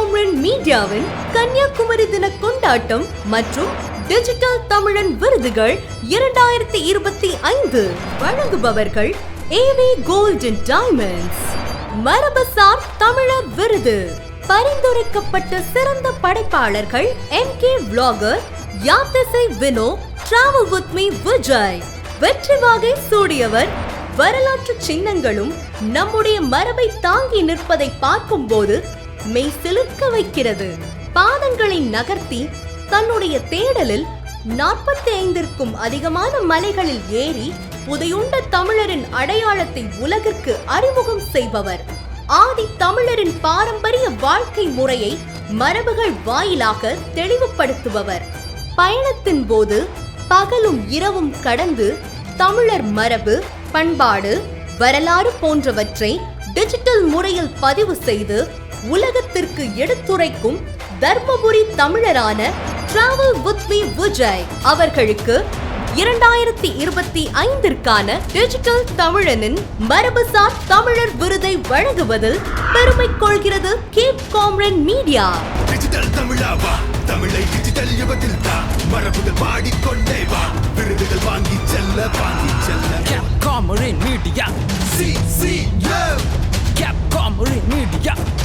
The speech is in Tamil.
காம்ரன் மீடியாவின் கன்னியாகுமரி தின கொண்டாட்டம் மற்றும் டிஜிட்டல் தமிழன் விருதுகள் இரண்டாயிரத்தி இருபத்தி ஐந்து வழங்குபவர்கள் ஏவி கோல்டன் டைமண்ட்ஸ் மரபசார் தமிழர் விருது. பரிந்துரைக்கப்பட்ட சிறந்த படைப்பாளர்கள் M K vlogger Yathisai Vino travel with me Vijay வெற்றி வாகை சூடியவர் வரலாற்று சின்னங்களும் நம்முடைய மரபை தாங்கி நிற்பதை பார்க்கும்போது மெய் சிலிர்க்க வைக்கிறது. பாதங்களை நகர்த்தி தன்னுடைய தேடலில் நாற்பத்தி ஐந்திற்கும் அதிகமான மலைகளில் ஏறி புதையுண்ட தமிழரின் அடையாளத்தை உலகிற்கு அறிமுகம் செய்பவர். ஆதி தமிழரின் பாரம்பரிய வாழ்க்கை முறையை மரபுகள் வாயிலாக தெளிவுபடுத்துபவர். பயணத்தின் போது பகலும் இரவும் கடந்து தமிழர் மரபு பண்பாடு வரலாறு போன்றவற்றை டிஜிட்டல் முறையில் பதிவு செய்து உலகத்திற்கு எடுத்துரைக்கும் தர்மபுரி தமிழரான டிராவல் வித் மீ விஜய் அவர்களுக்கு இரண்டாயிரத்தி இருபத்தி ஐந்திற்கான டிஜிட்டல் தமிழனின் மரபுசார் தமிழர் விருதை வழங்குவதில் பெருமை கொள்கிறது கேப் காம்ரன் மீடியா டிஜிட்டல் தமிழாவா தமிழை டிஜிட்டல் யுகத்தில் தான் மரபுகள் பாடிக்கொண்டே வா விருதுகள் வாங்கி செல்ல வாங்கி செல்ல. Capcom Marine Media. C C Media C C